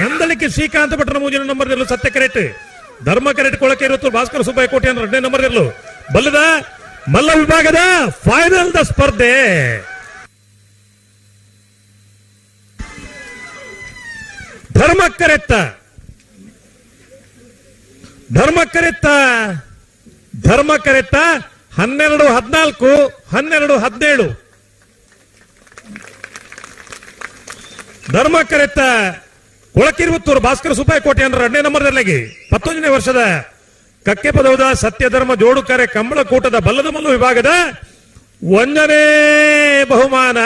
ನಂದಳಿಕೆ ಶ್ರೀಕಾಂತ ಭಟ್ರ ಮೂಜಿನ ನಂಬರ್ ಇರಲು ಸತ್ಯ ಕರೆಟ್ ಧರ್ಮ ಕರೆಕ್ಟ್ ಕೊಳಕೆ ಇರುತ್ತು, ಭಾಸ್ಕರ ಸುಬ್ಬಯ್ಯ ಕೋಟೆ ಅಂದ್ರೆ ಎರಡನೇ ನಂಬರ್ ಇರಲು ಬಲ್ಲದ, ಮಲ್ಲ ವಿಭಾಗದ ಫೈನಲ್ ದ ಸ್ಪರ್ಧೆ. ಧರ್ಮ ಕರೆತ್ತ ಧರ್ಮ ಕರೆತ್ತ ಧರ್ಮ ಕರೆತ್ತ ಹನ್ನೆರಡು ಹದಿನಾಲ್ಕು, ಹನ್ನೆರಡು ಹದಿನೇಳು. ಧರ್ಮ ಕರೆತ್ತ ಕೊಳಕಿರುವತ್ತೂರು ಭಾಸ್ಕರ ಸುಪಾಯಿ ಕೋಟೆ ಅಂದ್ರೆ ಎರಡನೇ ನಂಬರ್ದಲ್ಲಿ ಹತ್ತೊಂದನೇ ವರ್ಷದ ಕಕ್ಕೆ ಪದವದ ಸತ್ಯ ಧರ್ಮ ಜೋಡುಕರೆ ಕಂಬಳ ಕೂಟದ ಬಲ್ಲದ ಮಲ್ಲು ವಿಭಾಗದ ಒಂದನೇ ಬಹುಮಾನ.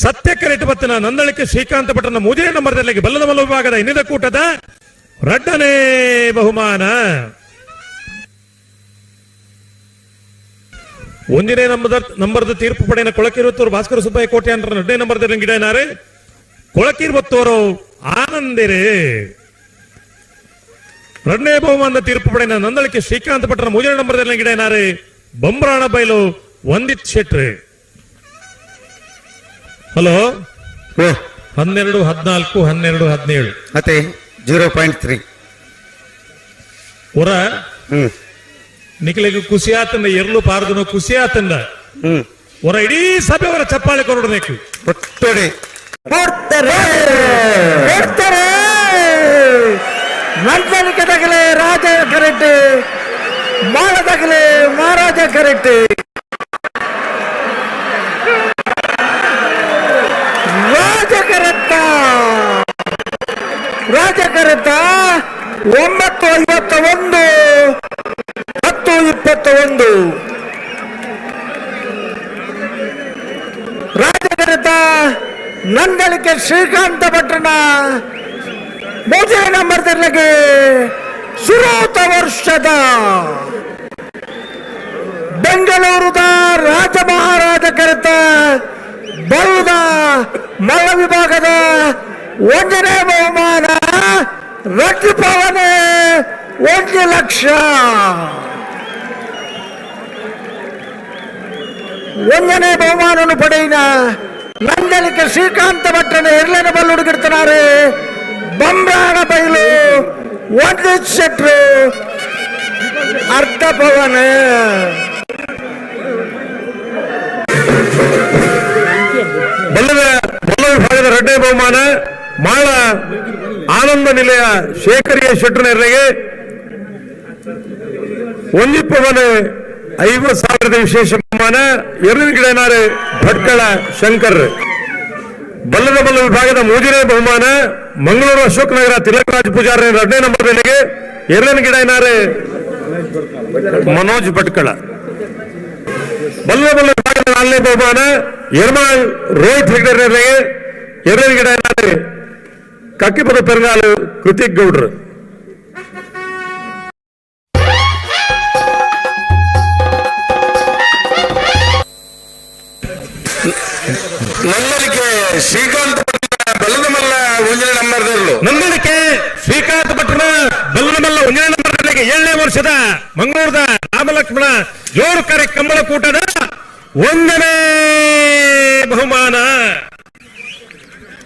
ಸತ್ಯ ಕರೆಟ್ ಬತ್ತನ ನಂದಳಿಕೆ ಶ್ರೀಕಾಂತ ಭಟ್ರನ ಮೂಜನೇ ನಂಬರ್ದಲ್ಲಿ ಬಲ್ಲದ ಮಲ್ಲ ವಿಭಾಗದ ಇನ್ನಿದ ಕೂಟದ ರಡ್ಡನೇ ಬಹುಮಾನ. ಒಂದನೇ ನಂಬರ್ ನಂಬರ್ದ ತೀರ್ಪು ಪಡೆಯನ ಕೊಳಕಿರುವತ್ತೂರು ಭಾಸ್ಕರ ಸುಬ್ಬಯ್ಯ ಕೋಟೆ ನಡ್ಡೇ ನಂಬರ್ದಲ್ಲಿ ಗಿಡನಾರೆ ಕೊಳಕಿರುವತ್ತೂರು ಆನಂದಿರೇ. ಎರಡನೇ ಬಹುಮಾನದ ತೀರ್ಪು ಪಡೆಯನ ನಂದಳಿಕೆ ಶ್ರೀಕಾಂತ ಭಟ್ರನ ಮೂರನೇ ನಂಬರ್ದಲ್ಲಿ ಗಿಡನಾರೆ ಬಂಬ್ರಾಣ ಬೈಲು ವಂದಿತ್ ಶೆಟ್ರಿ. ಹಲೋ? ಹನ್ನೆರಡು ಹದಿನಾಲ್ಕು ಹನ್ನೆರಡು ಹದಿನೇಳು. ಮತ್ತೆ ಜೀರೋ ಪಾಯಿಂಟ್ ತ್ರೀ. ಹೊರ? ಹ್ಮ್ ನಿಖಲಿಗೆ ಖುಷಿ ಆತಂದ ಎರಲು ಪಾರದನು ಖುಷಿ ಆತಂದ ಹ್ಮ್ ಹೊರ ಇಡೀ ಸಭೆ ಅವರ ಚಪ್ಪಾಳೆ ಕೊರಡಬೇಕು. ಒತ್ತಡೆ ಕೊಡ್ತಾರೆ ಕೊಡ್ತಾರೆ ನಂತನಿಕೆ ತಗಲೆ ರಾಜ ಕರೆಕ್ಟ್ ಮಾಳ ತಗಲೆ ಮಹಾರಾಜ ಕರೆಕ್ಟ್ ರಾಜ ಕರೆಕ್ಟ ರಾಜ ಕರೆಕ್ಟ ಒಂಬತ್ತು ಐವತ್ತ ಒಂದು ಹತ್ತು ಇಪ್ಪತ್ತ ಒಂದು ರಾಜಗಣಿತ ನಂದಳಿಕೆ ಶ್ರೀಕಾಂತ ಭಟ್ರನ ಮೂಜೆ ನಂಬರ್ ತೆರಲಿಗೆ ಸುರೋತ ವರ್ಷದ ಬೆಂಗಳೂರುದ ರಾಜ ಮಹಾರಾಜ ಕರೆತ ಬರುದ ಮಲ್ಲ ವಿಭಾಗದ ಒಂದನೇ ಬಹುಮಾನ ರಕ್ತಪವನೆ ಒಂದು ಲಕ್ಷ ಒಂದನೇ ಬಹುಮಾನವನ್ನು ಪಡೆಯಿನ ನಂದಲಿಕೆ ಶ್ರೀಕಾಂತ ಭಟ್ರನ ಎರಡನೇ ಬಲ್ಲು ಹುಡುಗಿರ್ತಾರೆ ಬಂಬ್ರಾಣ ಬೈಲು ಒಂದು ಶೆಟ್ರು ಅರ್ಧ ಪವನ ಬಲ್ಲದ ಬಲ್ಲ ವಿಭಾಗದ ಎರಡನೇ ಬಹುಮಾನ ಮಾಳ ಆನಂದ ನಿಲಯ ಶೇಖರಿಯ ಶೆಟ್ಟನರಿಗೆ ಒಂದಿಪ್ಪ ಮನೆ ಐವತ್ತು ಸಾವಿರದ ವಿಶೇಷ ಬಹುಮಾನ, ಎರಡನೇ ಗಿಡನಾರೆ ಭಟ್ಕಳ ಶಂಕರ್. ಬಲ್ಲದ ಬಲ್ಲ ವಿಭಾಗದ ಮೂಜನೇ ಬಹುಮಾನ, ಮಂಗಳೂರು ಅಶೋಕ್ ನಗರ ತಿಲಕರಾಜ್ ಪೂಜಾರ ಎರಡನೇ ನಂಬರ್ಗೆ ಎರಡನೇ ಗಿಡ ಮನೋಜ್ ಭಟ್ಕಳ. ಬಲ್ಲ ಬಲ್ಲ ವಿಭಾಗದ ನಾಲ್ಕನೇ ಬಹುಮಾನ ಯರ್ಮಾಳ್ ರೋಹಿತ್ ಹೆಗ್ಡೆ ಎರಡನೇ ಗಿಡ ಕಕ್ಕಿಪದ ಪೆರಗಾಲು ಕೃತಿಕ್ ಗೌಡ್ರು. ನನ್ನಲಿಕ್ಕೆ ಶ್ರೀಕಾಂತ್ ಬಲ್ಲದ ಮಲ್ಲ ಒಂದನೇ ನಂಬರ್ದಲ್ಲೂ ನಂದಳಿಕೆ ಶ್ರೀಕಾಂತ್ ಪಟ್ಟಣ ಬೆಲ್ಲದ ಮಲ್ಲ ಒಂದನೇ ನಂಬರ್ಗೆ ಏಳನೇ ವರ್ಷದ ಮಂಗಳೂರದ ರಾಮಲಕ್ಷ್ಮಣ ಜೋರು ಕರೆ ಕಂಬಳ ಕೂಟದ ಒಂದನೇ ಬಹುಮಾನ.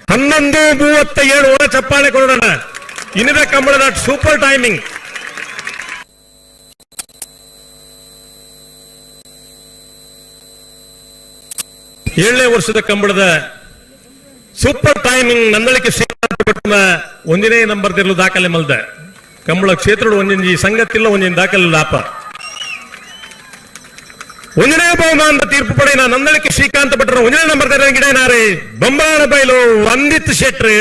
ಹನ್ನೊಂದು ಮೂವತ್ತ ಏಳು ಒಳ ಚಪ್ಪಾಳೆ ಕೊಡೋಣ. ಇನ್ನಿದ ಕಂಬಳದ ಸೂಪರ್ ಟೈಮಿಂಗ್ ಏಳನೇ ವರ್ಷದ ಕಂಬಳದ ಸೂಪರ್ ಟೈಮಿಂಗ್ ನಂದಳಿಕೆ ಭಟ್ನ ಒಂದಿನೇ ನಂಬರ್ ದಾಖಲೆ ಮಲ್ದ. ಕಂಬಳ ಕ್ಷೇತ್ರ ಒಂದಿನ ಸಂಗತಿಲ್ಲ ಒಂದಿನ ದಾಖಲೆ ಲಾಪ ಒಂದನೇ ಬಹುಮಾನದ ತೀರ್ಪು ಪಡೆಯಿನ ನಂದಳಿಕೆ ಶ್ರೀಕಾಂತ ಭಟ್ರ ಒಂದನೇ ನಂಬರ್ ತರ ಗಿಡನಾರೆ ಬೊಂಬಾಳ ಬೈಲು ವಂದಿತ್ ಶೆಟ್ರಿ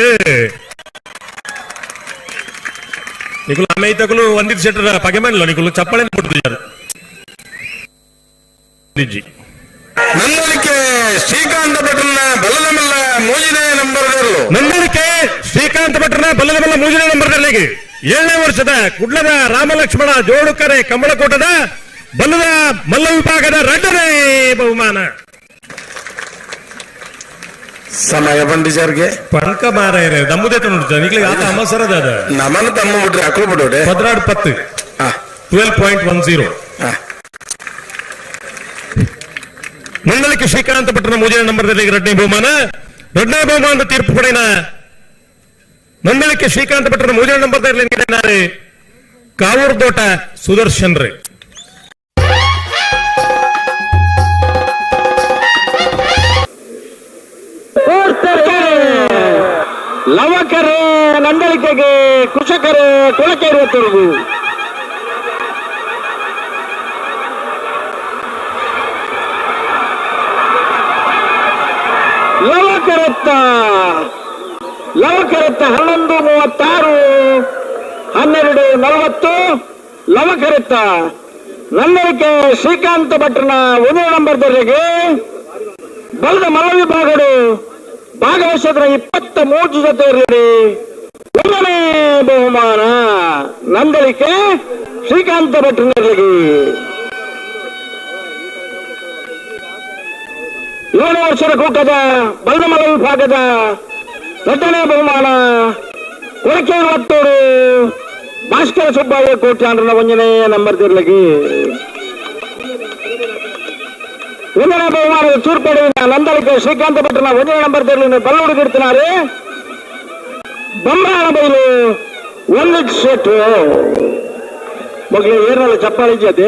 ನಿಕುಲು ಅಮ್ಮೈ ತಗುಲು ವಂದಿತ್ ಶೆಟ್ರ ಪಗೆ ಮಾಡಲ್ಲ ನಿಕುಲು ಚಪ್ಪಳೆ ಕೊಡ್ತಿದ್ದಾರೆ ನಿಜ್ಜಿ ನನ್ನಲಿಕ್ಕೆ ಶ್ರೀಕಾಂತ ಭಟ್ರನ ಬಲ್ಲದ ಮಲ್ಲ ಮೂಜನೇ ನಂಬರ್ದಲ್ಲೂ ನಂದಳಿಕೆ ಶ್ರೀಕಾಂತ ಭಟ್ರನ ಬಲ್ಲದ ಬಲ್ಲ ಮೂಜನೇ ನಂಬರ್ನಲ್ಲಿ ಏಳನೇ ವರ್ಷದ ಕುಡ್ಲದ ರಾಮಲಕ್ಷ್ಮಣ ಜೋಡುಕರೆ ಕಂಬಳಕೋಟದ ಬಲ್ಲದ ಮಲ್ಲ ವಿಭಾಗದ ರಡ್ಡನೇ ಬಹುಮಾನ. ಸಮಯ ಬಂದಿಜರ್ಗೆ ಪಣಕ ಮಾರಾಯರೆ ನಮ್ಮದೇ ನೋಡ್ತಾರೆ ಈಗಲೇ ಆತ ಅಮಸರದ ಅದ ನಮ್ಮನ್ನು ತಮ್ಮ ಬಿಡ್ರಿ ಹಾಕೋ ಬಿಡೋಡೆ ಪದ್ನಾಡು ಪತ್ತು. Twelve point one zero. ಮಂಡಲಕ್ಕೆ Srikanta ಪಟ್ಟಣ ಮೂಜನ ನಂಬರ್ದಲ್ಲಿ ಎರಡನೇ ಬಹುಮಾನ. ಎರಡನೇ ಬಹುಮಾನದ ತೀರ್ಪು ಪಡೆಯನ ಮಂಡಲಕ್ಕೆ ಶ್ರೀಕಾಂತ ಪಟ್ಟಣ ಮೂಜನ ನಂಬರ್ದಲ್ಲಿ ಕಾವೂರು ತೋಟ ಸುದರ್ಶನ್ ರೇ. ಲವಕರೇ ನಂದಳಿಕೆಗೆ ಕೃಷಕರೇ ಕೊಳಕೆ ಇರುವತ್ತರೆಗೂ ಲವಕರತ್ತ ಲವಕರತ್ತ ಹನ್ನೊಂದು ಮೂವತ್ತಾರು, ಹನ್ನೆರಡು ನಲವತ್ತು ಲವಕರತ್ತ ನಂದಳಿಕೆ ಶ್ರೀಕಾಂತ ಭಟ್ರನ ಒಂದು ದರ್ಜೆಗೆ ಬಲದ ಮಲ್ಲ ವಿಭಾಗಗಳು ಭಾಗವಹಿಸಿದ್ರ ಇಪ್ಪತ್ತ ಮೂರು ಜೊತೆ ಇರಲಿ. ಒಂದನೇ ಬಹುಮಾನ. ನಂದಳಿಕೆ ಶ್ರೀಕಾಂತ ಭಟ್ರನವರಿಗೆ ಏಳು ವರ್ಷದ ಕೂಟದ ಬಲದ ಮಲ್ಲ ವಿಭಾಗದ ಎರಡನೇ ಬಹುಮಾನ. ಕೊಳಕೆ ಮತ್ತೂರು ಭಾಸ್ಕರ ಸುಬ್ಬಯ್ಯ ಕೋಟ್ಯಾಂಡ್ರನ ಒಂದನೇ ನಂಬರ್ ತಿರ್ಲಿಗೆ ಒಂದನೇ ಬಹುಮಾನದ ತೂರ್ಪಡೆಯಿಂದ ನಂದಳಿಕೆ ಶ್ರೀಕಾಂತ ಭಟ್ರನ ಒಂದನೇ ನಂಬರ್ ತೆರಳಿನ ಬಲ್ಲುಡುಗಿಡ್ತಿದ್ದಾರೆ ಬೊಮ್ಮರಾಣ ಬೈಲು ಒಂದು ಸೆಟ್ ಮಗಳು ಏರಲ್ಲ ಚಪ್ಪಾಳಿ ಜೊತೆ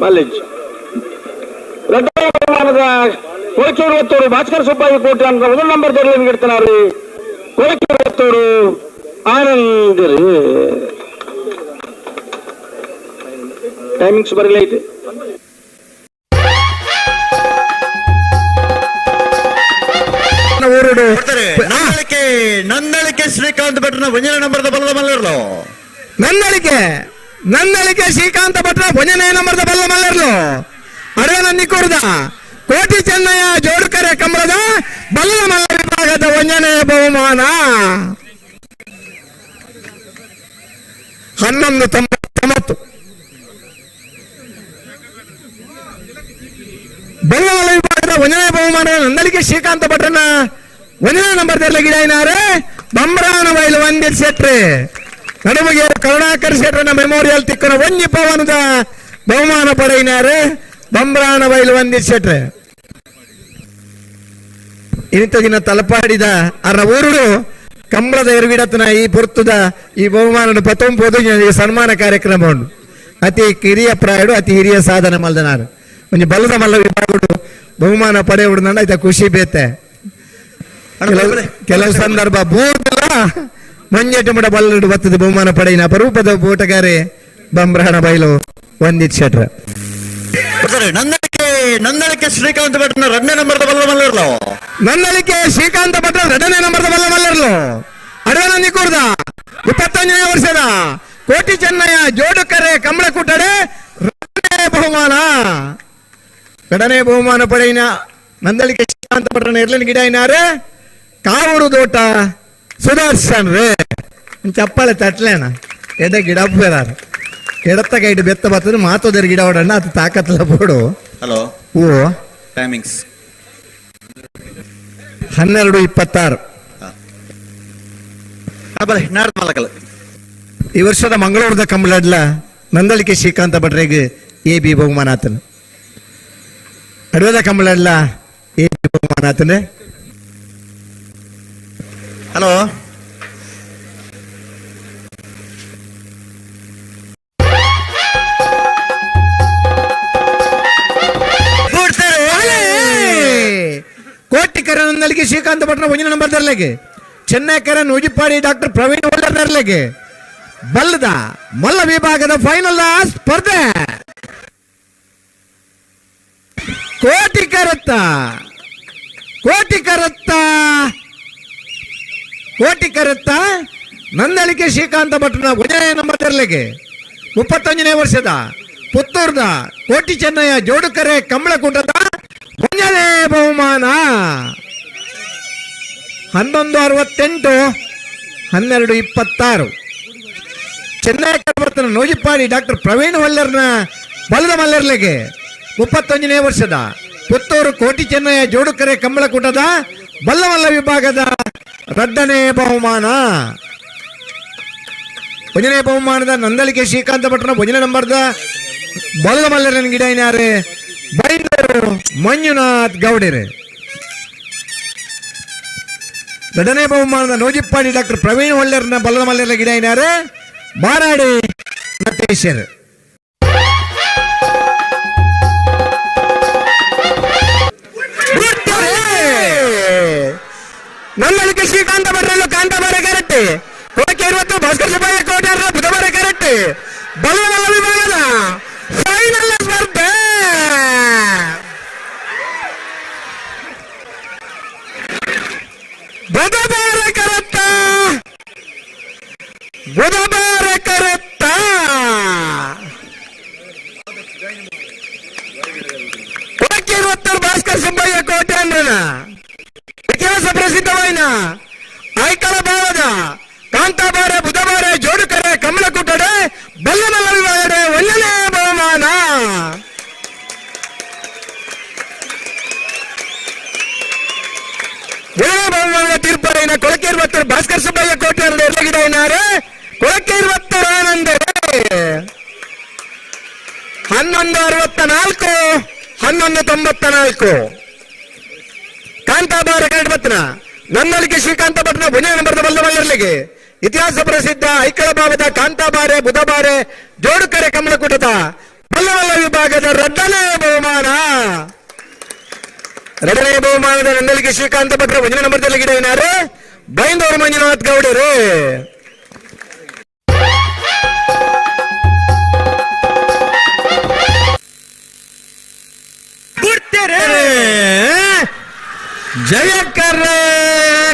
ಮಲ್ಲಿಜ್ ಎರಡನೇ ಬಹುಮಾನದ ಕೊಳಕೇರು ಒತ್ತೂರು ಭಾಸ್ಕರ ಸುಬ್ಬಯ್ಯ ಕೋಟೆ ಅಂತ ಒಂದು ನಂಬರ್ ತೆರಳಿನ ಗಿಡ್ತಿದ್ದಾರೆ ಕೊಳಕೇರು ಒತ್ತೂರು ಆನಂದ್ ರೀ ಟೈಮಿಂಗ್ಸ್ ಬರಲೈತೆ ನಂದಳಿಕೆ ನಂದಳಿಕೆ ಶ್ರೀಕಾಂತ್ ಭಟ್ರನ ಒಂಜನ ನಂಬರ್ದ ಬಲ್ಲದ ಮಲ್ಲರ್ಲು. ನನ್ನಳಿಕೆ ನಂದಳಿಕೆ ಶ್ರೀಕಾಂತ ಭಟ್ರ ಭಜನೆ ನಂಬರ್ದ ಬಲ್ಲ ಮಲ್ಲರ್ಲು. ಅಡವೆ ನಂದಿ ಕೊಡ್ದ ಕೋಟಿ ಚೆನ್ನಯ್ಯ ಜೋಡುಕರೆ ಕಂಬಳದ ಬಲ್ಲದ ಮಲ್ಲ ವಿಭಾಗದ ಒಂದನೇ ಬಹುಮಾನ. ಹನ್ನೊಂದು ತೊಂಬತ್ತೊಂಬತ್ತು. ಬಲ್ಲಮಲ್ಲ ವಿಭಾಗದ ಒಂದನೇ ಬಹುಮಾನ ನಂದಳಿಕೆ ಶ್ರೀಕಾಂತ ಭಟ್ರನ ಒಂದನೇ ನಂಬರ್ ತೆರಲ ಗಿಡ ಬಂಬ್ರಾನ ವೈಲ್ ಒಂದಿಲ್ ಶೆಟ್ರಿ ನಡುವಿಗೆ ಕರುಣಾಕರ್ ಶೆಟ್ರನ ಮೆಮೋರಿಯಲ್ ತಿಕ್ಕನ ಒಂಜಿ ಪವನದ ಬಹುಮಾನ ಪಡೆಯಿನಾರೆ ಬಂಬ್ರಾನ ವೈಲ್ ಒಂದಿಲ್ ಶೆಟ್ರೆ ಇಂತಗಿನ ತಲಪಾಡಿದ ಅರ ಊರುಡು ಕಂಬಳದ ಎರುಗಿಡತನ ಈ ಪುರ್ತದ ಈ ಬಹುಮಾನ ಪೋದು ಸನ್ಮಾನ ಕಾರ್ಯಕ್ರಮ ಉಂಟು. ಅತಿ ಕಿರಿಯ ಪ್ರಾಯಡು, ಅತಿ ಹಿರಿಯ ಸಾಧನ ಮಲ್ದನಾರು ಒಂಜಿ ಬಲದ ಮಲ್ಲ ವಿಭಾಗಡು ಬಹುಮಾನ ಪಡೆ ನಂಡ ಖುಷಿ ಬೇತೆ. ಕೆಲವು ಸಂದರ್ಭ ಬೂರ್ದಿಲ್ಲ ಮಂಜೆಟ್ಟು ಮುಡ ಬಲ್ಲಡು ಬತ್ತದ ಬಹುಮಾನ ಪಡೆಯಿನ ಅಪರೂಪದ ಬೋಟಗಾರೆ ಬಂಬ್ರಹಣ ಬಯಲು ವಂದಿತ್ ಶೆಟ್ರ. ನಂದಳಿಕೆ ನಂದಳಿಕೆ ಶ್ರೀಕಾಂತ ಭಟ್ರನ ಎರಡನೇ ನಂಬರ್ದ ಬಲ್ಲ ಮಲ್ಲರ್ಲು? ನನ್ನಳಿಕೆ ಶ್ರೀಕಾಂತ ಭಟ್ರ ಎರಡನೇ ನಂಬರ್ದ ಬಲ್ಲ ಮಲ್ಲರ್ಲು? ಅಡವನ ಕೂರ್ದ ಇಪ್ಪತ್ತೊಂದನೇ ವರ್ಷದ ಕೋಟಿ ಚೆನ್ನಯ್ಯ ಜೋಡುಕರೆ ಕಂಬಳ ಕೂಟಡೆ ಬಹುಮಾನ. ಎರಡನೇ ಬಹುಮಾನ ಪಡೆಯಿನ ನಂದಳಿಕೆ ಶ್ರೀಕಾಂತ ಭಟ್ರನ ಎರಡನೇ ಗಿಡ ಕಾವೂರು ತೋಟ ಸುದರ್ಶನ್ ರೇ ಚಪ್ಪಳೆ ತಟ್ಲೇನ ಎಡ ಗಿಡ ಬೇರಾರು ಎಡತ್ತ ಕೈಟ್ ಬೆತ್ತ ಬರ್ತದೆ ಮಾತೋದರ ಗಿಡ ಹೊಡಣ್ಣ ಅದು ತಾಕತ್ಲ ಬೋಡು. ಹಲೋ ಓ ಟೈಮಿಂಗ್ಸ್ ಹನ್ನೆರಡು ಇಪ್ಪತ್ತಾರು. ಈ ವರ್ಷದ ಮಂಗಳೂರದ ಕಂಬಳಡ್ಲ ನಂದಳಿಕೆ ಶ್ರೀಕಾಂತ ಭಟ್ರಿಗೆ ಎ ಬಿ ಬಹುಮಾನ ಆತನು. ಅಡವದ ಕಂಬಳಡ್ಲ ಎ ಬಿ ಬಹುಮಾನ ಆತನೆ. ಹಲೋ! ಕೋಟಿಕರ ನಂದಳಿಕೆ ಶ್ರೀಕಾಂತ ಭಟ್ನ ಒಂಜಿನ ನಂಬರ್ ತರಲೆಗೆ. ಚೆನ್ನೈಕರ ನೂಜಿಪಾಡಿ ಡಾಕ್ಟರ್ ಪ್ರವೀಣ್ ಒಳ್ಳೆ ತರಲೆಗೆ. ಬಲ್ಲದ ಮಲ್ಲ ವಿಭಾಗದ ಫೈನಲ್ ಸ್ಪರ್ಧೆ. ಕೋಟಿಕರತ್ತ ಕೋಟಿಕರತ್ತ ಕೋಟಿಕರತ್ತ ನಂದಳಿಕೆ ಶ್ರೀಕಾಂತ ಭಟ್ನ ಉದಯ ನಮ್ಮ ತೆರಳಿಗೆ ಮುಪ್ಪತ್ತೊಂದನೇ ವರ್ಷದ ಪುತ್ತೂರ್ದ ಕೋಟಿ ಚೆನ್ನಯ್ಯ ಜೋಡುಕರೆ ಕಂಬಳಕೂಟದ ಒಂದನೇ ಬಹುಮಾನ. ಹನ್ನೊಂದು ಅರವತ್ತೆಂಟು, ಹನ್ನೆರಡು ಇಪ್ಪತ್ತಾರು. ಚೆನ್ನೈ ಬರ್ತಾನೆ ನೋಜಿಪ್ಪಾಡಿ ಡಾಕ್ಟರ್ ಪ್ರವೀಣ್ ವಲ್ಲರ್ನ ಬಲದ ಮಲ್ಲರ್ಲೆಗೆ. ಮುಪ್ಪತ್ತೊಂದನೇ ವರ್ಷದ ಪುತ್ತೂರು ಕೋಟಿ ಚೆನ್ನಯ್ಯ ಜೋಡುಕರೆ ಕಂಬಳಕೂಟದ ಬಲ್ಲಮಲ್ಲ ವಿಭಾಗದ ಎರಡನೇ ಬಹುಮಾನ. ಭಜನೆ ಬಹುಮಾನದ ನಂದಳಿಕೆ ಶ್ರೀಕಾಂತ ಭಟ್ರನ ಭಜನೆ ನಂಬರ್ದ ಬಲದ ಮಲ್ಲರನ ಗಿಡ ಏನಾರೆ ಬೈಂದರು ಮಂಜುನಾಥ್ ಗೌಡರು. ಎರಡನೇ ಬಹುಮಾನದ ನೋಜಿಪ್ಪಾಡಿ ಡಾಕ್ಟರ್ ಪ್ರವೀಣ್ ಹೊಳ್ಳೆರ್ನ ಬಲ್ಲದ ಮಲ್ಲರ ಗಿಡ ಏನಾರೆ ಮಾರಾಡಿ ನಟೇಶರ್. ನನ್ನಳಿಕೆ ಶ್ರೀಕಾಂತ ಭಟ್ರಲ್ಲು ಕಾಂತ ಬಾರೆ ಕರೆಕ್ಟ್ ಕೋಟೆ ಇರುವತ್ತು ಭಾಸ್ಕರ್ ಸುಬ್ಬಯ್ಯ ಕೋಟೆ ಬುಧವಾರ ಕರೆಕ್ಟ್ ಬಲವಲ್ಲ ವಿಭಾಗದ ಫೈನಲ್ ಸ್ಪರ್ಧೆ ಬುಧವಾರ ಕರೆಕ್ಟ ಬುಧವಾರ ಕರೆಕ್ಟ ಕೋಟೆ ಇರುವತ್ತರು ಭಾಸ್ಕರ್ ಸುಬ್ಬಯ್ಯ ಕೋಟೆ ಅಂದ್ರನ ಇತಿಹಾಸ ಪ್ರಸಿದ್ಧವಾಯಿನ ಆಯ್ಕಳ ಭಾವದ ಕಾಂತಾಬಾರ ಬುಧವಾರ ಜೋಡುಕರೆ ಕಮಲಕುಟಡೆ ಬಲ್ಲಮಲ್ಲ ವಿವಾಹಡೆ ಒಂದನೇ ಬಹುಮಾನ ಏಳನೇ ಬಹುಮಾನದ ತೀರ್ಪಡೆಯಿನ ಕೊಳಕೆ ಇರುವತ್ತರ ಭಾಸ್ಕರ್ ಸುಬ್ಬಯ್ಯ ಕೋಟೆ ಎರಡು ಎರಗಿಡ ಏನಾರೆ ಕೊಳಕೆ ಇರುವತ್ತರ ಆನಂದರೇ ಹನ್ನೊಂದು ಅರವತ್ತ ನಾಲ್ಕು ಹನ್ನೊಂದು ತೊಂಬತ್ತ ನಾಲ್ಕು ಕಾಂತಾಬಾರ ಗಣಪತ್ನ ನನ್ನಲ್ಲಿಗೆ ನಂಬರ್ದ ಬಲ್ಲವಲ್ಲರ್ಲಿಗೆ ಇತಿಹಾಸ ಪ್ರಸಿದ್ಧ ಐಕಳ ಭಾವದ ಕಾಂತಾಬಾರೆ ಬುಧಬಾರೆ ಜೋಡುಕರೆ ಕಮಲಕುಟದ ಬಲ್ಲವಲ್ಲ ವಿಭಾಗದ ರಡ್ಡನೇ ಬಹುಮಾನ. ಎರಡನೇ ಬಹುಮಾನದ ನನ್ನಲ್ಲಿಗೆ ಶ್ರೀಕಾಂತ ಭಟ್ರ ಒಂದನೇ ನಂಬರ್ದಲ್ಲಿ ಗಿಡ ಏನಾರು ಬೈಂದೂರು ಮಂಜುನಾಥ್ ಗೌಡರು.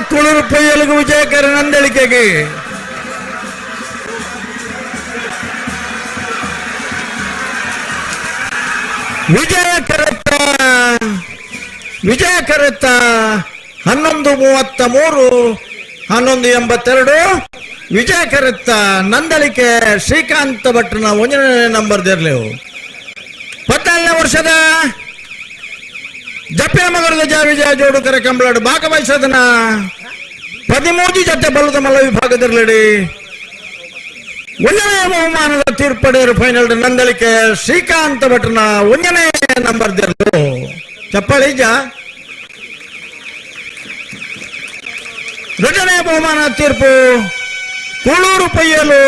ಕುಳೂರು ಪೊಯ್ಯಲಿಗೆ ವಿಜಯಕರ ನಂದಳಿಕೆಗೆ. ವಿಜಯ ವಿಜಯಕರತ್ತ ವಿಜಯ ಕರತ್ತ ಹನ್ನೊಂದು ಮೂವತ್ತ ಮೂರು, ಹನ್ನೊಂದು ಎಂಬತ್ತೆರಡು. ವಿಜಯಕರತ್ತ ನಂದಳಿಕೆ, ಶ್ರೀಕಾಂತ ಭಟ್ರನ ಒಂದನೇ ನಂಬರ್ದಿರಲಿವು ಪತ್ತಾರನೇ ವರ್ಷದ ಜಪ್ಪೆ ವಿಜಯ ಜಾವಿಜಯ ಜೋಡುಕರ ಕಂಬಳಾಡು. ಭಾಗವಹಿಸೋದನ್ನ ಪದಿಮೂಜಿ ಜೊತೆ ಬಲ್ಲದ ಮಲ್ಲ ವಿಭಾಗದಿರಲಿ ಒಂದನೇ ಬಹುಮಾನದ ತೀರ್ಪಡೆಯರು ಫೈನಲ್ ನಂದಳಿಕೆ ಶ್ರೀಕಾಂತ ಭಟ್ರನ ಒಂದನೇ ನಂಬರ್ ದಿರ್ಲು ಚಪ್ಪಾಳಿ ಜ. ಎರಡನೇ ಬಹುಮಾನ ತೀರ್ಪು ಕೂಳೂರು ಪಯ್ಯಲು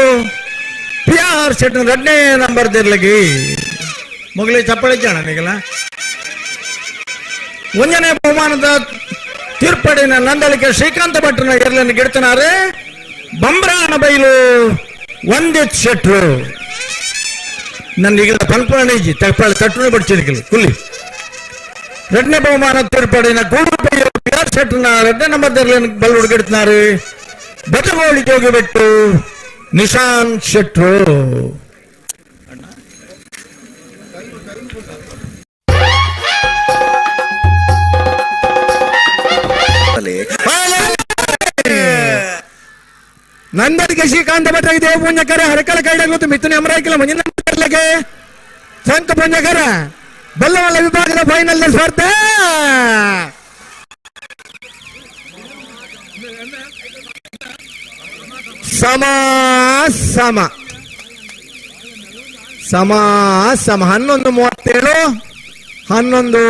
ಪಿ ಆರ್ ಶೆಟ್ ಎರಡನೇ ನಂಬರ್ ದಿರ್ಲಗಿ ಮೊಗಲಿ ಚಪ್ಪಾಳಿ ಜಾಣ ನೀಗಲ್ಲ ಒಂದನೇ ಬಹುಮಾನದ ತೀರ್ಪಡಿನ ನಂದಳಿಕೆ ಶ್ರೀಕಾಂತ ಭಟ್ರನ ಎರಲನ್ನು ಗೆಡ್ತನಾರೆ ಬಂಬ್ರಾನ ಬೈಲು ಒಂದಿತ್ ಶೆಟ್ರು. ನನಗೆ ಪಲ್ಪಣಿ ತಪ್ಪಾಳಿ ತಟ್ಟುನೆ ಬಡ್ಚಿನಿಕಲಿ ಕುಲ್ಲಿ. ಎರಡನೇ ಬಹುಮಾನ ತೀರ್ಪಡಿನ ಗೂಡು ಬಿಆರ್ ಶೆಟ್ರನ ಎರಡನೇ ನಂಬರ್ ಎರಲನ್ನು ಬಲ್ಲು ಗೆಡ್ತನಾರೆ ಬೆಟಗೋಳಿ ಜೋಗಿ ಬಿಟ್ಟು ನಿಶಾಂತ್ ಶೆಟ್ರು. ನಂದರಿಗೆ ಶ್ರೀಕಾಂತ ಭಟ್ ದೇವ ಪುಣ್ಯಕರ, ಹರಕಲ ಕೈಡಾಗುತ್ತು ಮಿಥುನ ಅಮರಾಕಿಲ ಮಂಜಿನ ಸಂತ ಪುಣ್ಯಕರ ಬಲ್ಲವಲ್ಲ ವಿಭಾಗದ ಫೈನಲ್ ಸ್ಪರ್ಧೆ. ಸಮ ಸಮ. ಸಮ ಸಮ. ಹನ್ನೊಂದು ಮೂವತ್ತೇಳು, ಹನ್ನೊಂದು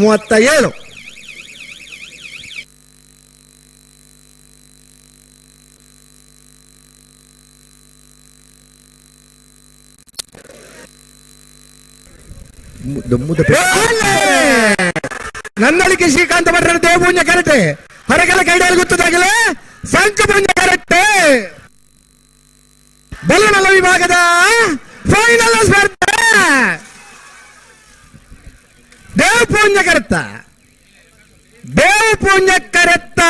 ಮೂವತ್ತ ಏಳು ನನ್ನಳಿಕೆ ಶ್ರೀಕಾಂತ ಭಟ್ರ ದೇವಪುಂಜ ಕರೆಕ್ಟೆ ಹೊರಗೆಲ್ಲ ಕೈಡಲ್ಲಿ ಗೊತ್ತದಾಗಲೇ ಸಂಕಪುಂಜ ಕರೆಕ್ಟೆ ಬಲ್ಲಮಲ್ಲ ವಿಭಾಗದ ಫೈನಲ್ ಸ್ಪರ್ಧೆ. ದೇವಪುಂಜ ಕರೆತ್ತ ದೇವಪುಂಜ ಕರೆತ್ತ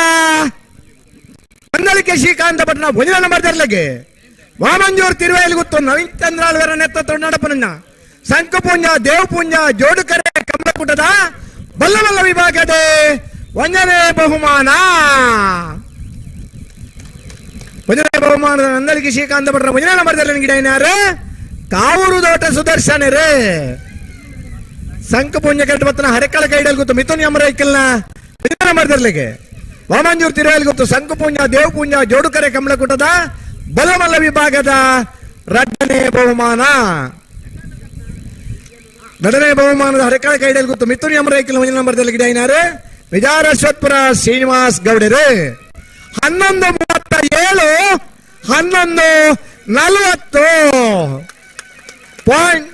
ನನ್ನಳಿಕೆ ಶ್ರೀಕಾಂತ ಭಟ್ನ ಭುಜನ ನಂಬರ್ ತರಲಿಕ್ಕೆ ವಾಮಂಜೂರ್ ತಿರುವೆಯಲ್ಲಿ ಗೊತ್ತು ನವೀನ್ ಚಂದ್ರಾಳ್ವರ ನೆತ್ತ ತೊಂಡಪ್ಪನನ್ನ ಸಂಕುಪುಂಜ ದೇವಪುಂಜ ಜೋಡುಕರೆ, ಕಮಲಕುಟದ ಬಲ್ಲಬಲ್ಲ ವಿಭಾಗದ ಒಂದನೇ ಬಹುಮಾನ. ಒಂದನೇ ಬಹುಮಾನದ ನಂದಳಿಕೆ ಶ್ರೀಕಾಂತ ಭಟ್ರ ಒಂದನೇ ನಂಬರ್ದಲ್ಲಿ ನನಗೆ ಏನಾರು ಕಾವೂರು ದೋಟ ಸುದರ್ಶನ ರೇ ಸಂಕ ಪುಣ್ಯ ಕಟ್ಟಬತ್ತನ ಹರಕಳ ಕೈಡಲ್ ಗೊತ್ತು, ಮಿಥುನ್ ಅಮರ ಇಕ್ಕಲ್ನ ವಿಧಾನ ಮಾಡ್ತಿರ್ಲಿಕ್ಕೆ ವಾಮಂಜೂರ್ ತಿರುವಲ್ಲಿ ಗೊತ್ತು ಜೋಡು ದೇವಪುಂಜ ಜೋಡುಕರೆ, ಕಮಲಕೂಟದ ಬಲಮಲ್ಲ ವಿಭಾಗದ ರಡ್ಡನೇ ಬಹುಮಾನ. ಎರಡನೇ ಬಹುಮಾನದ ಹರಕಾಳ ಕೈಡಲ್ ಗೊತ್ತು. ಮಿಥುನ್ ಅಮರೈಕಲ್ ಮುಂದಿನ ನಂಬರ್ದಲ್ಲಿ ಗಿಡ ಏನಾರು ವಿಜಾರ ಅಶ್ವತ್ಪುರ ಶ್ರೀನಿವಾಸ್ ಗೌಡರು. ಹನ್ನೊಂದು ಮೂವತ್ತ ಏಳು ಹನ್ನೊಂದು ನಲವತ್ತು. Point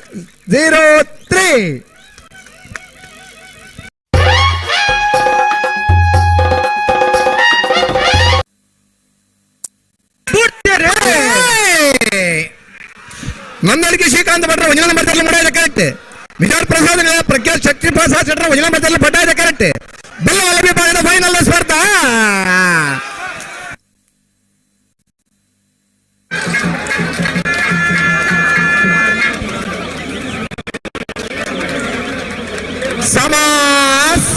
zero three Nandalike Srikanth ಭಟ್ರ ವಜನ ಮಟ್ಟದಲ್ಲಿ ಮಾಡಾಯ್ದ ಕರೆಕ್ಟ್ ವಿಜಾರ್ ಪ್ರಸಾದ್ ಪ್ರಖ್ಯಾತ್ ಶಕ್ತಿ ಪ್ರಸಾದ್ ಶೆಟ್ರ ವಜನ ಮಟ್ಟದಲ್ಲಿ ಪಟ್ಟಾಯ್ದ ಕರೆಕ್ಟ್ ಬೆಲ್ಲ ವಿಭಾಗದ ಫೈನಲ್ ಸ್ಪರ್ಧಾ ಸಮ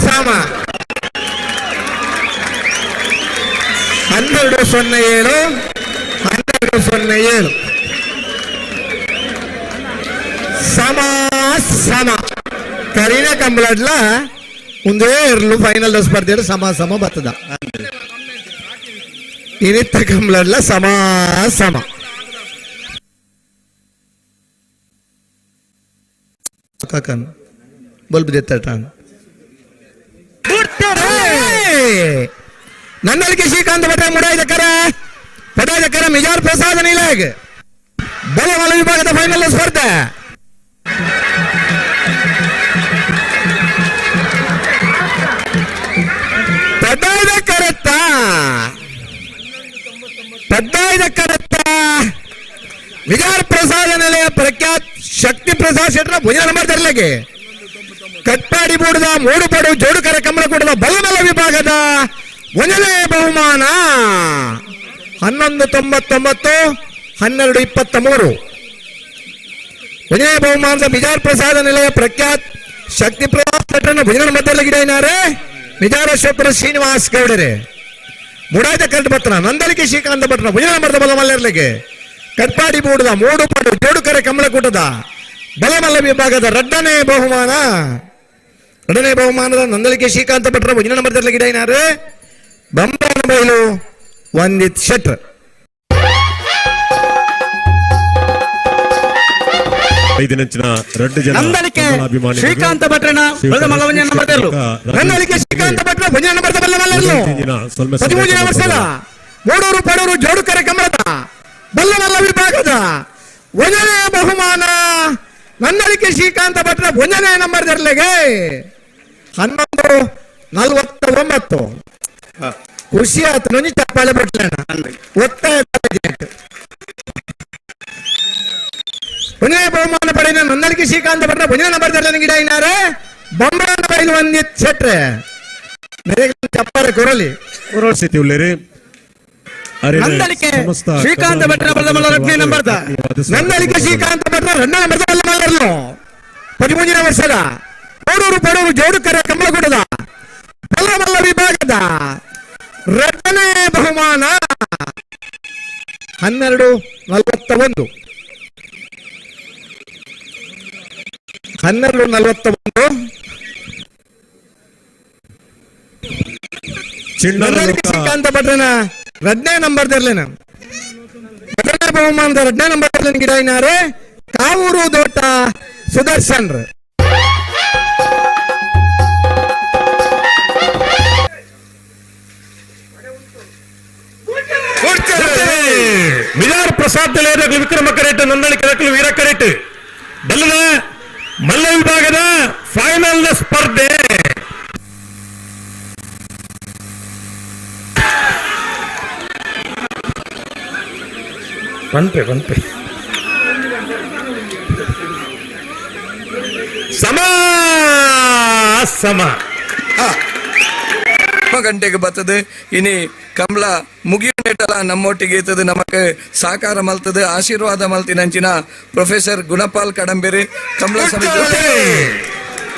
ಸಮ ಹನ್ನೆರಡು ಸೊನ್ನೆ ಏಳು ಹನ್ನೆರಡು ಸೊನ್ನೆ ಏಳು ಸಮ ಸಮ ಕರೀನ ಕಂಬಳಡ್ಲ ಒಂದೇ ಇರ್ಲು ಫೈನಲ್ ಸ್ಪರ್ಧೆ ಸಮ ಸಮ ಬರ್ತದ ಇನಿತ್ತ ಕಂಬಳಡ್ಲ ಸಮ ಸಮ ಕಾಕನ್ ಬಲ್ಬ್ ದೆತ್ತಾಟಾನ್ ನನ್ನಲ್ಲಿಗೆ ಶ್ರೀಕಾಂತ್ ಭಟ್ರ ಮುಡಾಯ್ದಕ್ಕರ ಪಟಾಯ್ದಕ್ಕರ ಮಿಜಾರ್ ಪ್ರಸಾದ ನೀಲಾಗ್ ಬಲಮಲ ವಿಭಾಗದ ಫೈನಲ್ ಸ್ಪರ್ಧೆ ಪಡ್ಡಾಯ್ದ ಕರತ್ತ. ಪಡ್ಡಾಯ್ದ ಕರತ್ತ. ವಿಜಾರ ಪ್ರಸಾದ ನಿಲಯ ಪ್ರಖ್ಯಾತ್ ಶಕ್ತಿ ಪ್ರಸಾದ್ ಶೆಟ್ರ ಭುಜ ನಂಬರ್ ತರಲಿಕ್ಕೆ ಕಟ್ಪಾಡಿ ಬೂಡದ ಜೋಡು ಜೋಡುಕರ ಕಮಲ ಕೂಡದ ಬಲಮಲ ವಿಭಾಗದ ಒಂದನೇ ಬಹುಮಾನ. ಹನ್ನೊಂದು ತೊಂಬತ್ತೊಂಬತ್ತು, ಹನ್ನೆರಡು ಇಪ್ಪತ್ತ ಮೂರು ಒಂದನೇ ಬಹುಮಾನದ ಬಿಜಾರ್ ಪ್ರಸಾದ ನಿಲಯ ಪ್ರಖ್ಯಾತ್ ಶಕ್ತಿ ಪ್ರಭಾವ ಭುಜನ ಮಧ್ಯದಲ್ಲಿ ಏನಾರೆ ವಿಜಾರೇಶ್ವರ ಶ್ರೀನಿವಾಸ್ ಗೌಡರೆ. ಮುಡಾಯ್ದ ಕರೆದು ಭಟ್ರ ನಂದಲಿಕೆ ಶ್ರೀಕಾಂತ ಭಟ್ರ ಭುಜನ ಮರದ ಬಲಮಲ್ಲರ್ಲಿಗೆ ಕಟ್ಪಾಡಿ ಬೂಡದ ಮೂಡುಪಾಡು ಜೋಡುಕರೆ ಕಮಲಕೂಟದ ಬಲಮಲ್ಲ ವಿಭಾಗದ ರಡ್ಡನೇ ಬಹುಮಾನ. ಎರಡನೇ ಬಹುಮಾನದ ನಂದಲಿಕೆ ಶ್ರೀಕಾಂತ ಭಟ್ರ ಭುಜನ ಮರದಲ್ಲಿ ಏನಾರು ಬಂಬಾನ ಬಯಲು ವಂದಿತ್ ಶೆಟ್ರ್. ಐದಿನಂಚಿನ ರೆಡ್ ಜನ ಶ್ರೀಕಾಂತ ಭಟ್ರನ ನಂಬರ್ ತೆರಲು ನಂದಳಿಕೆ ಶ್ರೀಕಾಂತ ಭಟ್ರ ಭುಜನ ಇಂದಿನ ಸೊಲ್ಮೆ ಹದಿಮೂರನೇ ವರ್ಷದ ಮೂಡೂರು ಪಡೂರು ಜೋಡುಕರೆ ಕಮಲದ ಬಲ್ಲಮಲ್ಲ ವಿಭಾಗದ ಒಂದನೇ ಬಹುಮಾನ. ನನ್ನಲಿಕೆ ಶ್ರೀಕಾಂತ ಭಟ್ರ ಒಂದನೇ ನಂಬರ್ ಜರ್ಲೆಗೆ ಹನ್ನೊಂದು ನಲ್ವತ್ತ ಒಂಬತ್ತು ಖುಷಿ ಆಯ್ತು. ನುಂಜಿ ಚಪ್ಪಾಳೆ ಬಿಟ್ಲೇನ? ಒತ್ತಾಯ ಬಹುಮಾನ ಪಡೆದ ನಂದಲಿಕೆ ಶ್ರೀಕಾಂತ ಭಟ್ರ ಭಜನ ಬರ್ತಾರೆ ಗಿಡ ಇನ್ನಾರೆ ಬೊಂಬಾನ ಬೈಲು ಒಂದಿತ್ ಚಟ್ರೆ ಮೇರೆಗೆ ಚಪ್ಪಾಳೆ ಕೊರಲಿ. ಸ್ಥಿತಿ ಉಳ್ಳೇರಿ ಸಮಸ್ತ ಶ್ರೀಕಾಂತ ಭಟ್ರ ಬಲಮಲ್ಲ ರತ್ನೆ ನಂಬರ್ದ ನಂದಲಿಕೆ ಶ್ರೀಕಾಂತ ಭಟ್ರ ರನ್ನ ನಂಬರ್ ಮಾಡಲು ಪದಿಮೂರನೇ ವರ್ಷದ. ಪಡೂರು ಪಡೂರು ಜೋಡುಕರ ಕಮಲಗುಡದ. ಬಲ್ಲಮಲ್ಲ ವಿಭಾಗದ. ರತ್ನೇ ಬಹುಮಾನ. ಹನ್ನೆರಡು ನಲವತ್ತ ಒಂದು ಹನ್ನೆರಡು ನಲವತ್ತ ಒಂದು ಶ್ರೀಕಾಂತ ಭಟ್ರನ ರಡ್ನೇ ನಂಬರ್ ತರ್ಲೇನ ಎರಡನೇ ಬಹುಮಾನದ ರಡ್ನೇ ನಂಬರ್ ತರ್ಲೇನ ಗಿಡ ಏನಾರೆ ಕಾವೂರು ದೋಟ ಸುದರ್ಶನ್ ರ. ವಿಜಾರ್ ಪ್ರಸಾದ್ ವಿಕ್ರಮ ಕರೆಟ್ ನಂದಳಿಕೆ ರಕಲು ವೀರ ಕರೆಟ್. ಮಲ್ಲ ವಿಭಾಗದ ಫೈನಲ್ ಸ್ಪರ್ಧೆ. ಬಂತೆ ಬಂತೆ ಸಮ ಸಮ. ಗಂಟೆಗೆ ಬರ್ತದೆ. ಇನಿ ಕಮಲ ಮುಗಿಯುಂಡೆಟಲ ನಮ್ಮೊಟ್ಟಿಗೆ ಇರ್ತದೆ. ನಮಗೆ ಸಾಕಾರ ಮಲ್ತದೆ. ಆಶೀರ್ವಾದ ಮಲ್ತಿನಂಚಿನ ಪ್ರೊಫೆಸರ್ ಗುಣಪಾಲ್ ಕಡಂಬೇರಿ. ಕಮಲ ಸಮಿತಿ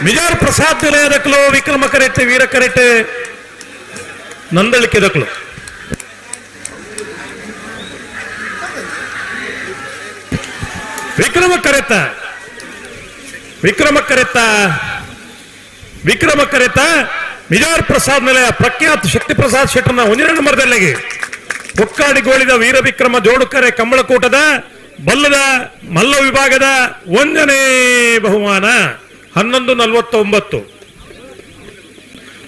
ವಿಜಾರ್ ಪ್ರಸಾದ್ ನಿಲಯದಕ್ಕಲು ವಿಕ್ರಮ ಕರೆಟ್ ವೀರ ಕರೆಟ್ ನಂದಳಿಕೆ ದಕ್ಕಲು ವಿಕ್ರಮ ಕರೆತ. ವಿಕ್ರಮ ಕರೆತ. ವಿಕ್ರಮ ಕರೆತ. ಮಿಜಾರ್ ಪ್ರಸಾದ್ ನಿಲಯ ಪ್ರಖ್ಯಾತ ಶಕ್ತಿ ಪ್ರಸಾದ್ ಶೆಟ್ಟರ್ನ ಒಂದಿನ ಮರದಲ್ಲಿ ಒಕ್ಕಾಡಿಗೋಳಿದ ವೀರವಿಕ್ರಮ ಜೋಡುಕರೆ ಕಂಬಳಕೂಟದ ಬಲ್ಲದ ಮಲ್ಲ ವಿಭಾಗದ ಒಂದನೇ ಬಹುಮಾನ ಹನ್ನೊಂದು ನಲವತ್ತೊಂಬತ್ತು.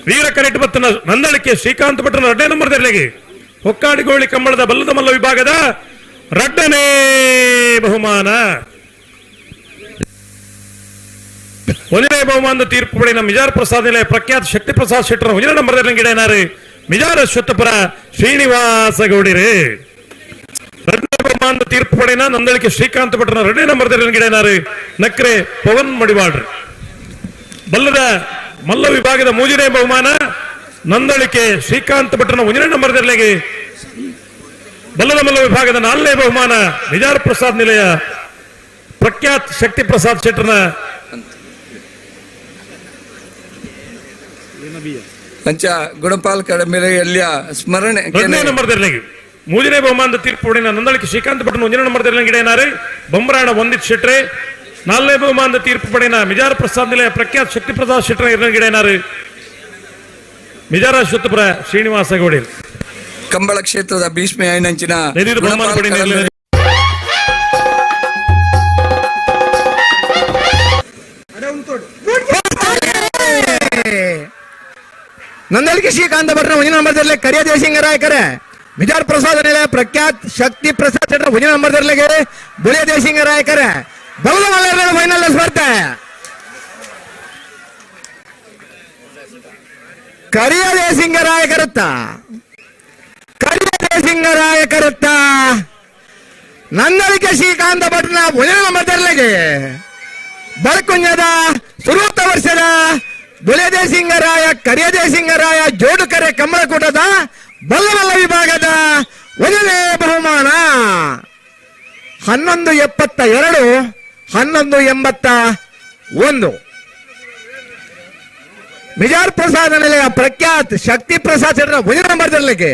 ವೀರ ಕರೆಟ್ ಬತ್ತನ ನಂದಳಿಕೆ ಶ್ರೀಕಾಂತ್ ಭಟ್ರನ ಎರಡನೇ ನಂಬರ್ದಲ್ಲಿಗೆ ಹೊಕ್ಕಾಡಿಗೋಳಿ ಕಂಬಳದ ಬಲ್ಲದ ಮಲ್ಲ ವಿಭಾಗದ ರಡ್ಡನೇ ಬಹುಮಾನ. ಒಂದನೇ ಬಹುಮಾನದ ತೀರ್ಪು ಪಡೆದ ಮಿಜಾರ್ ಪ್ರಸಾದ್ ನಿಲಯ ಪ್ರಖ್ಯಾತ ಶಕ್ತಿ ಪ್ರಸಾದ್ ಶೆಟ್ಟರ ಒಂದನೇ ನಂಬರ್ದಲ್ಲಿ ಗಿಡನಾರು ಮಿಜಾರ್ ಅಶ್ವತ್ಥಪುರ ಶ್ರೀನಿವಾಸ ಗೌಡ್ರೆ ಎರಡನೇ ಬಹುಮಾನದ ತೀರ್ಪು ಪಡೆನ ನಂದಳಿಕೆ ಶ್ರೀಕಾಂತ ಭಟ್ರನ ಎರಡನೇ ನಂಬರ್ದಲ್ಲಿ ಗಿಡನಾರು ನಕ್ರೆ ಪವನ್ ಮಡಿವಾಳ ಬಲ್ಲದ ಮಲ್ಲ ವಿಭಾಗದ ಮೂಜಿನೇ ಬಹುಮಾನ ನಂದಳಿಕೆ ಶ್ರೀಕಾಂತ್ ಭಟ್ರನ ಒಂದನೇ ನಂಬರ್ದಲ್ಲಿ ಬಲ್ಲದ ಮಲ್ಲ ವಿಭಾಗದ ನಾಲ್ನೇ ಬಹುಮಾನ ನಿಜಾರ್ ಪ್ರಸಾದ್ ನಿಲಯ ಪ್ರಖ್ಯಾತ್ ಶಕ್ತಿ ಪ್ರಸಾದ್ ಶೆಟ್ಟರ್ನ ಅಂಚ ಗುಣಪಾಲ್ ಕಡಂಬಿರೆ ಎಲ್ಲಿಯ ಸ್ಮರಣೆ ನಂಬರ್ದಲ್ಲಿ ಮೂರನೇ ಬಹುಮಾನದ ತೀರ್ಪು ಪಡೆದ ನಂದಳಿಕೆ ಶ್ರೀಕಾಂತ್ ಭಟ್ನ ಒಂದನೇ ನಂಬರ್ದಲ್ಲಿ ಗಿಡನಾರು ಬೊಂಬರಾಣ ಒಂದಿತ್ ಶೆಟ್ರೆ. ನಾಲ್ಕನೇ ಬಹುಮಾನದ ತೀರ್ಪು ಪಡೆದ ಮಿಜಾರ ಪ್ರಸಾದ್ ನಿಲಯ ಪ್ರಖ್ಯಾತ ಶಕ್ತಿ ಪ್ರಸಾದ್ ಶೆಟ್ರೆ ಎರಡನೇ ಗಿಡನಾರು ಮಿಜಾರ ಅಶ್ವತ್ಥಪುರ ಶ್ರೀನಿವಾಸ ಗೌಡಿ ಕಂಬಳ ಕ್ಷೇತ್ರದ ಭೀಷ್ಮೆ ಐನಂಚಿನ ನಂದಳಿಕೆ ಶ್ರೀಕಾಂತ ಭಟ್ರ ಒಂದಿನ ನಂಬರ್ದಲ್ಲಿ ಕರಿಯ ದೇಶಿಂಗರಾಯಕರೇ ಮಿಜಾರ್ ಪ್ರಸಾದ ನಿಲಯ ಪ್ರಖ್ಯಾತ್ ಶಕ್ತಿ ಪ್ರಸಾದ್ ಶೆಟ್ಟರ್ ಒಂದಿನ ನಂಬರ್ದಲ್ಲಿಗೆ ಜಯಸಿಂಗ ರಾಯಕರೆ ಬಲದ ಮಲ್ಲರ ಫೈನಲ್ ಸ್ಪರ್ಧೆ. ಕರಿಯ ದೇಶಿಂಗರಾಯಕರುತ್ತ ಕರಿಯ ದೇಶಿಂಗರಾಯಕರುತ್ತ ನಂದಳಿಕೆ ಶ್ರೀಕಾಂತ ಭಟ್ನ ಒಂದಿನ ನಂಬರ್ದಲ್ಲಿಗೆ ಬಳ್ಕುಂಜದ ಸುರೂತ ವರ್ಷದ ಬುಲೆದೆ ಸಿಂಗರಾಯ, ಕರಿಯದೆ ಸಿಂಗರಾಯ, ಜೋಡುಕರೆ ಕಮಲಕೂಟದ ಬಲ್ಲಬಲ್ಲ ವಿಭಾಗದ ಒಂದನೇ ಬಹುಮಾನ. ಹನ್ನೊಂದು ಎಪ್ಪತ್ತ ಎರಡು, ಹನ್ನೊಂದು ಎಂಬತ್ತ ಒಂದು. ಮಿಜಾರ್ ಪ್ರಸಾದ ನಿಲಯ ಪ್ರಖ್ಯಾತ್ ಶಕ್ತಿ ಪ್ರಸಾದ್ ಶೆಟ್ಟರ ನಂಬರ್ದಲ್ಲಿಗೆ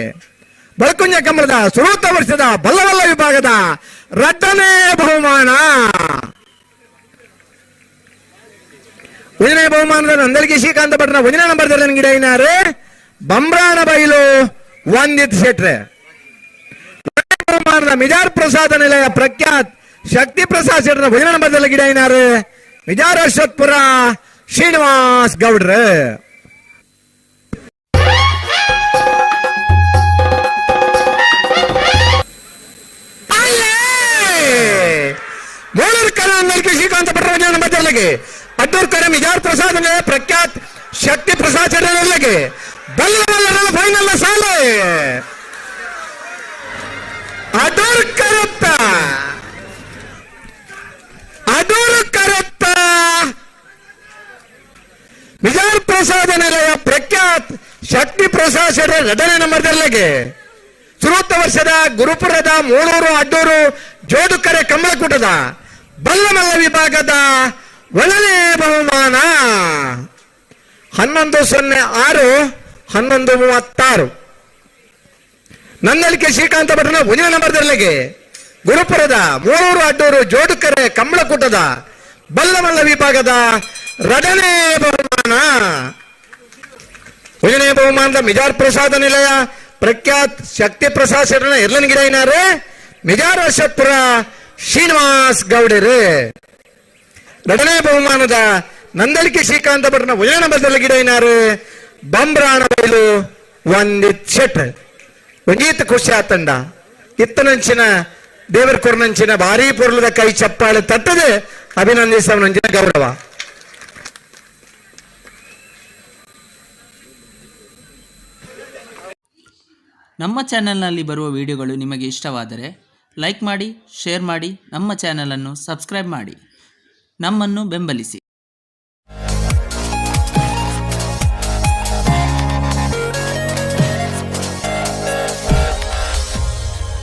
ಬಳಕುಂಜ ಕಮಲದ ಸುರೂತ ವರ್ಷದ ಬಲ್ಲಬಲ್ಲ ವಿಭಾಗದ ರಡ್ಡನೇ ಬಹುಮಾನ. ಒಂದನೇ ಬಹುಮಾನದ ನಂದಲಿಗೆ ಶ್ರೀಕಾಂತ ಭಟ್ನ ಒಂದನೇ ನಂಬರ್ದಲ್ಲಿ ಗಿಡ ಏನಾರು ಬಂಬ್ರಾಣ ಬೈಲು ವಂದಿತ್ ಶೆಟ್ರೆ. ಬಹುಮಾನದ ಮಿಜಾರ್ ಪ್ರಸಾದ ನಿಲಯ ಪ್ರಖ್ಯಾತ್ ಶಕ್ತಿ ಪ್ರಸಾದ್ ಶೆಟ್ರ ಒಂದನೇ ಗಿಡ ಏನಾರು ಮಿಜಾರ್ ಶ್ರೀನಿವಾಸ್ ಗೌಡ್ರು. ಮೂಳೂರ್ಕರ ನಲ್ಕೆ ಶ್ರೀಕಾಂತ ಭಟ್ರ ನಂಬರ್ದಲ್ಲಿಗೆ ಅಡ್ಡೂರ್ಕರ ಮಿಜಾರ್ ಪ್ರಸಾದ್ ಪ್ರಖ್ಯಾತ್ ಶಕ್ತಿ ಪ್ರಸಾದ್ ಬಲ್ಲ ಫೈನಲ್ ಸಾಲು. ಅಡೂರ್ ಕರುತ್ತ. ಅಡೂರ್ ಕರುತ್ತ. ಮಿಜಾರ್ ಪ್ರಸಾದ ನಿಲಯ ಪ್ರಖ್ಯಾತ್ ಶಕ್ತಿ ಪ್ರಸಾದ್ ಎರಡನೇ ನಂಬರ್ದಲ್ಲಿಗೆ ಸುರೂತ ವರ್ಷದ ಗುರುಪುರದ ಮೂಳೂರು, ಅಡ್ಡೂರು ಜೋಡುಕರೆ ಕಮಲಕೂಟದ ಬಲ್ಲಮಲ್ಲ ವಿಭಾಗದ ಒಳನೇ ಬಹುಮಾನ. ಹನ್ನೊಂದು ಸೊನ್ನೆ ಆರು, ಹನ್ನೊಂದು ಮೂವತ್ತಾರು. ನಂದಳಿಕೆ ಶ್ರೀಕಾಂತ ಭಟ್ನ ನಂಬರ್ ನಂಬರ್ದಲ್ಲಿಗೆ ಗುರುಪುರದ ಮೂರೂರು ಅಡ್ಡೂರು ಜೋಡುಕರೆ ಕಂಬಳಕೂಟದ ಬಲ್ಲಮಲ್ಲ ವಿಭಾಗದ ರಡನೇ ಬಹುಮಾನ. ಒಂದನೇ ಬಹುಮಾನದ ಮಿಜಾರ್ ಪ್ರಸಾದ ನಿಲಯ, ಪ್ರಖ್ಯಾತ್ ಶಕ್ತಿ ಪ್ರಸಾದ್ ಶೆಟ್ಟರ್ನ ಎರ್ಲನ್ ಗಿಡ ಏನಾರು ಮಿಜಾರ್ ಅಶತ್ಪುರ ಶ್ರೀನಿವಾಸ್ ಗೌಡರು. ಎರಡನೇ ಬಹುಮಾನದ ನಂದಳಿಕೆ ಶ್ರೀಕಾಂತ ಭಟ್ನ ಗಿಡ ಏನಾರು? ಬಂಬ್ರಾಣ ಬಯಲು ಒಂದಿತ್ ಶೆಟ್ ವಂಗೀತ ಖುಷಿ ಆತಂಡ ಇತ್ತನಂಚಿನ, ದೇವರ ಕೊರ್ನಂಚಿನ ಭಾರಿ ಪೊರ್ಲದ ಕೈ ಚಪ್ಪಾಳೆ ತಟ್ಟದೆ ಅಭಿನಂದಿಸವನಂಚಿನ ಗೌರವ. ನಮ್ಮ ಚಾನೆಲ್ನಲ್ಲಿ ಬರುವ ವಿಡಿಯೋಗಳು ನಿಮಗೆ ಇಷ್ಟವಾದರೆ ಲೈಕ್ ಮಾಡಿ, ಶೇರ್ ಮಾಡಿ, ನಮ್ಮ ಚಾನೆಲನ್ನು ಸಬ್ಸ್ಕ್ರೈಬ್ ಮಾಡಿ. ನಮ್ಮನ್ನು ಬೆಂಬಲಿಸಿ.